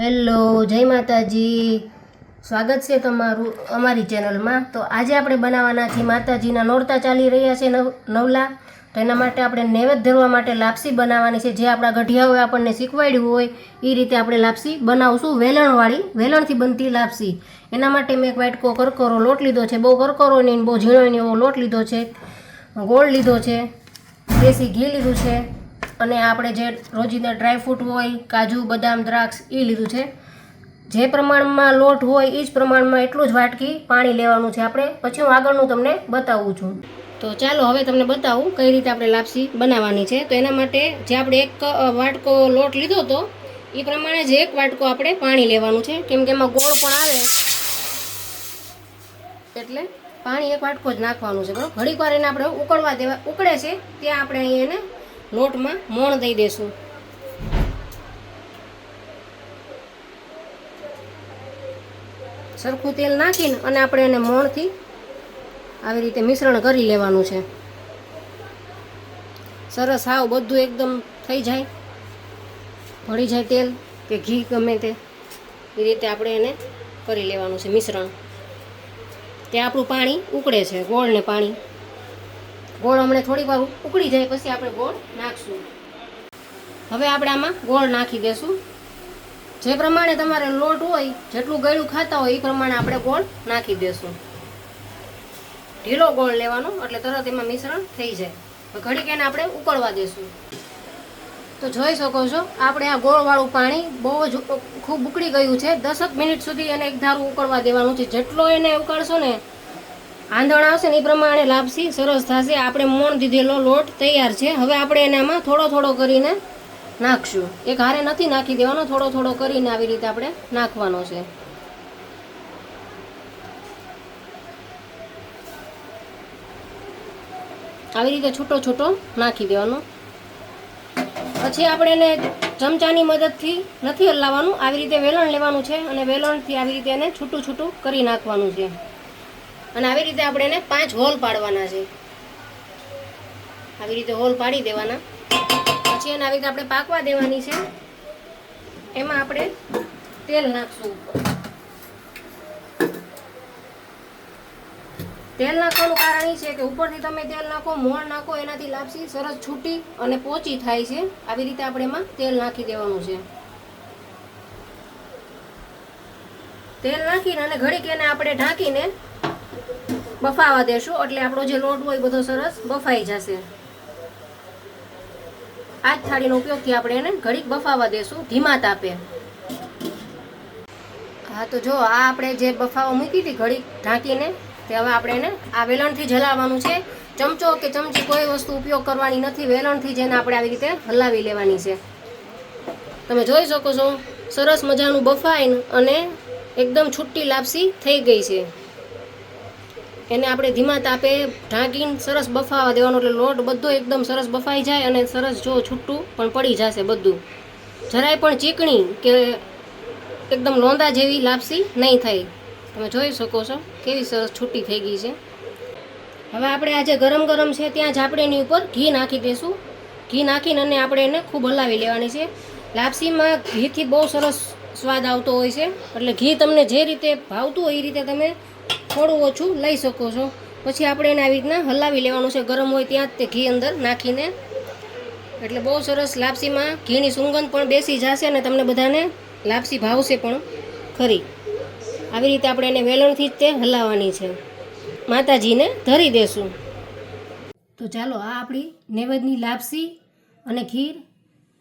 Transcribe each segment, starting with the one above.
Hello, જય માતાજી. સ્વાગત છે તમારું અમારી ચેનલમાં. તો આજે આપણે બનાવવાના છીએ માતાજીના નોરતા ચાલી રહ્યા છે નવ, નવલા. તો એના માટે આપણે નૈવેદ્ય ધરવા માટે લાપસી બનાવવાની છે. જે આપણા ગઢિયાઓએ આપણને શીખવાડ્યું હોય એ રીતે આપણે લાપસી બનાવશું. વેલણવાળી, વેલણથી બનતી લાપસી. એના માટે મેં એક વાટકો કરકરો લોટ લીધો છે. બહુ કરકરો નહીં બહુ ઝીણો નહીં એવો લોટ લીધો છે. ગોળ લીધો છે. દેશી ઘી લીધું છે. અને આપણે જે રોજીના ડ્રાયફ્રૂટ હોય, કાજુ, બદામ, દ્રાક્ષ એ લીધું છે. જે પ્રમાણમાં લોટ હોય એ જ પ્રમાણમાં એટલું જ વાટકી પાણી લેવાનું છે આપણે. પછી હું આગળનું તમને બતાવું છું. તો ચાલો હવે તમને બતાવું કઈ રીતે આપણે લાપસી બનાવવાની છે. તો એના માટે જે આપણે એક વાટકો લોટ લીધો હતો એ પ્રમાણે જ એક વાટકો આપણે પાણી લેવાનું છે. કેમ કે એમાં ગોળ પણ આવે. એટલે પાણી એક વાટકો જ નાખવાનું છે, બરાબર? ઘડીક વાર એને આપણે ઉકળવા દેવા, ઉકળે છે, ત્યાં આપણે અહીં એને લોટમાં મોણ દઈ દેશું. સરખું તેલ નાખીને અને આપણે એને મોણથી આવી રીતે મિશ્રણ કરી લેવાનું છે. સરસ હાવ બધું એકદમ થઈ જાય. ભળી જાય તેલ કે ઘી ગમે તે. એ રીતે આપણે એને કરી લેવાનું છે મિશ્રણ. તે આપણું પાણી ઉકળે છે ગોળ ને પાણી. ગોળ હમણાં થોડીક વાર ઉકળી જાય, પછી આપણે ગોળ નાખશું. હવે આપણે આમાં ગોળ નાખી દેશું. જે પ્રમાણે તમારે લોટ હોય, જેટલું ગળ્યું ખાતા હોય, એ પ્રમાણે આપણે ગોળ નાખી દેશું. ઢીલો ગોળ લેવાનો, એટલે તરત એમાં મિશ્રણ થઈ જાય. ઘડીક એને આપણે ઉકળવા દેશું. તો જોઈ શકો છો, આપણે આ ગોળવાળું પાણી બહુ જ ખૂબ ઉકળી ગયું છે. દસક મિનિટ સુધી એને એક ધારું ઉકળવા દેવાનું છે. જેટલો એને ઉકાળશો ને આંધણ આવશે ને એ પ્રમાણે લાપસી સરસ થશે. આપણે મોણ દીધેલો લોટ તૈયાર છે. હવે આપણે એનામાં થોડો થોડો કરીને નાખશું. એક હારે નથી નાખી દેવાનો, થોડો થોડો કરીને આવી રીતે આપણે નાખવાનો છે. આવી રીતે છૂટો છૂટો નાખી દેવાનો. પછી આપણે એને ચમચાની મદદથી નથી હલાવવાનું. આવી રીતે વેલણ લેવાનું છે અને વેલણથી આવી રીતે એને છૂટું છૂટું કરી નાખવાનું છે. અને આવી રીતે આપણે એને પાંચ હોલ પાડવાના છે. આવી રીતે હોલ પાડી દેવાના. પછી એને આવી રીતે આપણે પાકવા દેવાની છે. એમાં આપણે તેલ નાખશું તેલ નાખવાનું કારણ એ છે કે ઉપરથી તમે તેલ નાખો, મોણ નાખો, એનાથી લાપસી સરસ છૂટી અને પોચી થાય છે. આવી રીતે આપણે એમાં તેલ નાખી દેવાનું છે. તેલ નાખીને અને ઘડીક એને આપણે ઢાંકીને બફાવા દેશું, એટલે આપણો જે લોટ હોય બધો સરસ બફાઈ જશે. આ જ થાળીનો ઉપયોગથી આપણે એને ઘડીક બફાવા દેશું, ધીમા તાપે. હા, તો જો, આ આપણે જે બફાવા મૂકી હતી ઘડીક ઢાંકીને, તે હવે આપણે એને આ વેલણથી જ છે. ચમચો કે ચમચી કોઈ વસ્તુ ઉપયોગ કરવાની નથી, વેલણથી જ એને આપણે આવી રીતે હલાવી લેવાની છે. તમે જોઈ શકો છો, સરસ મજાનું બફાઈને અને એકદમ છુટ્ટી લાપસી થઈ ગઈ છે. એને આપણે ધીમા તાપે ઢાંકીને સરસ બફાવા દેવાનો એટલે લોટ બધો એકદમ સરસ બફાઈ જાય અને સરસ જો છૂટું પણ પડી જશે બધું. જરાય પણ ચીકણી કે એકદમ લોંદા જેવી લાપસી નહીં થાય તમે જોઈ શકો છો કેવી સરસ છૂટી થઈ ગઈ છે. હવે આપણે આજે ગરમ ગરમ છે ત્યાં જ આપણે એની ઉપર ઘી નાખી દઈશું ઘી નાખીને અને આપણે એને ખૂબ હલાવી લેવાની છે. લાપસીમાં ઘીથી બહુ સરસ સ્વાદ આવતો હોય છે. એટલે ઘી તમને જે રીતે ભાવતું હોય એ રીતે તમે થોડું ઓછું લઈ શકો છો. પછી આપણે એને આવી રીતના હલાવી લેવાનું છે. ગરમ હોય ત્યાં જ તે ઘી અંદર નાખીને. એટલે બહુ સરસ લાપસીમાં ઘીની સુગંધ પણ બેસી જશે અને તમને બધાને લાપસી ભાવશે પણ ખરી. આવી રીતે આપણે એને વેલણથી જ તે હલાવવાની છે. માતાજીને ધરી દેશું. તો ચાલો, આ આપણી નૈવેદ્યની લાપસી અને ખીર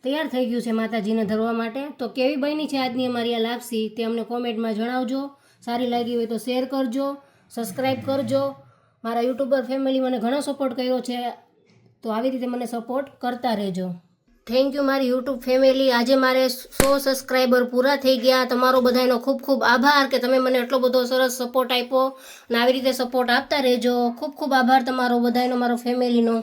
તૈયાર થઈ ગયું છે માતાજીને ધરવા માટે. તો કેવી બની છે આજની અમારી આ લાપસી તે અમને કોમેન્ટમાં જણાવજો. સારી લાગી હોય તો શેર કરજો સબસ્ક્રાઈબ કરજો. મારા યુટ્યુબર ફેમિલી મને ઘણો સપોર્ટ કર્યો છે, તો આવી રીતે મને સપોર્ટ કરતા રહેજો. થેન્ક યુ મારી યુટ્યુબ ફેમિલી આજે મારે સો સબસ્ક્રાઈબર પૂરા થઈ ગયા. તમારો બધાનો ખૂબ ખૂબ આભાર કે તમે મને એટલો બધો સરસ સપોર્ટ આપ્યો. અને આવી રીતે સપોર્ટ આપતા રહેજો. ખૂબ ખૂબ આભાર તમારો બધાનો, મારો ફેમિલીનો